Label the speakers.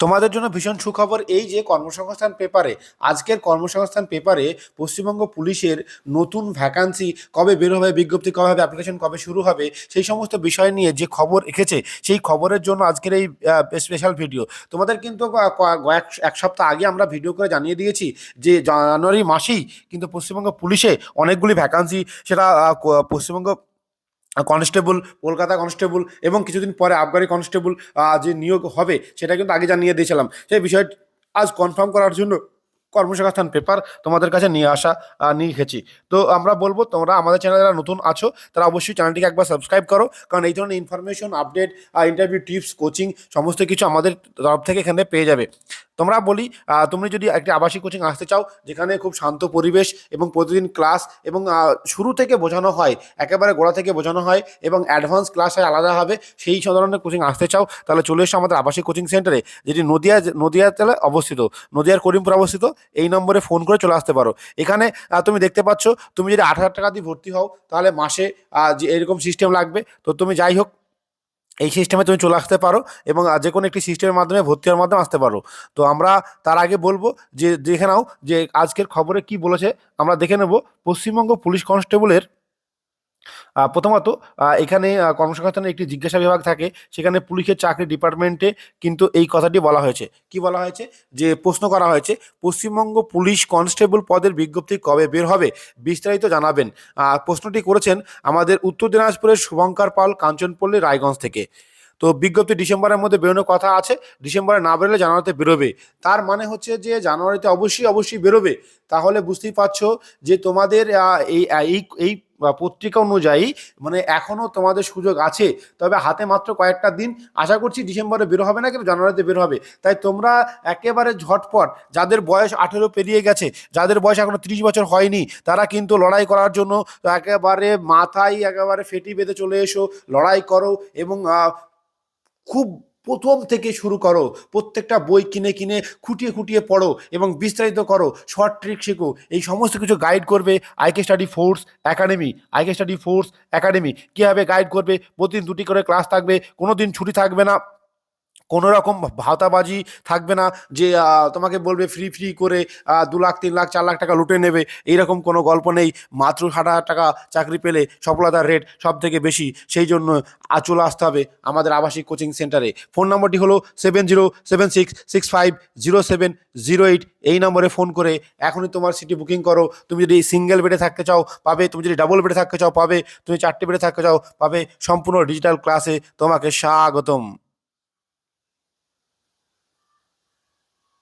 Speaker 1: তোমাদের জন্য ভীষণ সুখবর এই যে কর্মসংস্থান পেপারে, আজকের কর্মসংস্থান পেপারে পশ্চিমবঙ্গ পুলিশের নতুন ভ্যাকান্সি কবে বের হবে, বিজ্ঞপ্তি কবে হবে অ্যাপ্লিকেশন কবে শুরু হবে, সেই সমস্ত বিষয় নিয়ে যে খবর এসেছে সেই খবরের জন্য আজকের এই স্পেশাল ভিডিও তোমাদের কিন্তু ক- ক- এক এক সপ্তাহ আগে আমরা ভিডিও করে জানিয়ে দিয়েছি যে জানুয়ারি মাসেই কিন্তু পশ্চিমবঙ্গ পুলিশে অনেকগুলি ভ্যাকান্সি সেটা পশ্চিমবঙ্গ কনস্টেবল কলকাতা কনস্টেবল এবং কিছুদিন পরে আবগারি কনস্টেবল যে নিয়োগ হবে, সেটা কিন্তু আগে জানিয়ে দিয়েছিলাম। সেই বিষয় আজ কনফার্ম করার জন্য কর্মসংস্থান পেপার তোমাদের কাছে নিয়ে আসা নিয়ে এসেছি। তো আমরা বলব, তোমরা আমাদের চ্যানেলে যারা নতুন আছো, তারা অবশ্যই চ্যানেলটিকে একবার সাবস্ক্রাইব করো, কারণ এই ধরনের information update interview tips coaching সমস্ত কিছু আমাদের তরফ থেকে এখানে পেয়ে যাবে। তোমরা বলি তুমি যদি একটি আবাসিক কোচিং আসতে চাও, যেখানে খুব শান্ত পরিবেশ এবং প্রতিদিন ক্লাস এবং শুরু থেকে বোঝানো হয়, একেবারে গোড়া থেকে বোঝানো হয় এবং অ্যাডভান্স ক্লাস হয়, আলাদা হবে, সেই ধরনের কোচিং আসতে চাও, তাহলে চলে এসো আমাদের আবাসিক কোচিং সেন্টারে, যেটি নদিয়া নদিয়া জেলায় অবস্থিত, নদিয়ার করিমপুর অবস্থিত, এই নম্বরে ফোন করে চলে আসতে পারো। এখানে তুমি দেখতে পাচ্ছ, তুমি যদি আট হাজার টাকা দিয়ে ভর্তি হও, তাহলে মাসে যে এরকম সিস্টেম লাগবে, তো তুমি যাই হোক এই সিস্টেমে তুমি চলে আসতে পারো এবং যে কোনো একটি সিস্টেমের মাধ্যমে ভর্তি হওয়ার মাধ্যমে আসতে পারো। তো আমরা তার আগে বলব যে, দেখে নাও যে আজকের খবরে কি বলেছে। আমরা দেখে নেব পশ্চিমবঙ্গ পুলিশ কনস্টেবলের প্রথমত এখানে কর্মসংস্থানের একটি জিজ্ঞাসা বিভাগ থাকে। সেখানে পুলিশের চাকরি ডিপার্টমেন্টে কিন্তু এই কথাটি বলা হয়েছে। কি বলা হয়েছে? যে প্রশ্ন করা হয়েছে, পশ্চিমবঙ্গ পুলিশ কনস্টেবল পদের বিজ্ঞপ্তি কবে বের হবে? বিস্তারিত জানাবেন। প্রশ্নটি করেছেন আমাদের উত্তর দিনাজপুরের শুভঙ্কর পাল, কাঞ্চনপল্লী, রায়গঞ্জ থেকে। তো বিজ্ঞপ্তি ডিসেম্বরের মধ্যে বেরোনোর কথা আছে। ডিসেম্বরে না বেরোলে জানুয়ারিতে বেরোবে। তার মানে হচ্ছে যে জানুয়ারিতে অবশ্যই অবশ্যই বেরোবে। তাহলে বুঝতেই পারছ যে তোমাদের এই এই পত্রিকা অনুযায়ী মানে এখনও তোমাদের সুযোগ আছে, তবে হাতে মাত্র কয়েকটা দিন। আশা করছি ডিসেম্বরে বের হবে না, কিন্তু জানুয়ারিতে বের হবে। তাই তোমরা একেবারে ঝটপট, যাদের বয়স আঠেরো পেরিয়ে গেছে, যাদের বয়স এখনও ত্রিশ বছর হয়নি, তারা কিন্তু লড়াই করার জন্য একেবারে মাথায় একেবারে ফেটি বেঁধে চলে এসো, লড়াই করো এবং খুব প্রথম থেকে শুরু করো। প্রত্যেকটা বই কিনে কিনে খুঁটিয়ে খুঁটিয়ে পড়ো এবং বিস্তারিত করো। শর্ট ট্রিক শেখো। এই সমস্ত কিছু গাইড করবে IK study force academy IK study force academy কীভাবে গাইড করবে? প্রতিদিন দুটি করে ক্লাস থাকবে। কোনো দিন ছুটি থাকবে না। কোনো রকম ভাতাবাজি থাকবে না যে তোমাকে বলবে ফ্রি ফ্রি করে দু লাখ, তিন লাখ, চার লাখ টাকা লুটে নেবে। এইরকম কোনো গল্প নেই। মাত্র ষাট হাজার টাকা চাকরি পেলে সফলতার রেট সব থেকে বেশি। সেই জন্য চলে আসতে হবে আমাদের আবাসিক কোচিং সেন্টারে ফোন নম্বরটি হলো seven zero seven six six five zero seven zero eight এই নম্বরে ফোন করে এখনই তোমার সিটি বুকিং করো। তুমি যদি সিঙ্গেল বেডে থাকতে চাও, পাবে। তুমি যদি ডাবল বেডে থাকতে চাও, পাবে। তুমি চারটে বেডে থাকতে চাও, পাবে। সম্পূর্ণ ডিজিটাল ক্লাসে তোমাকে স্বাগতম।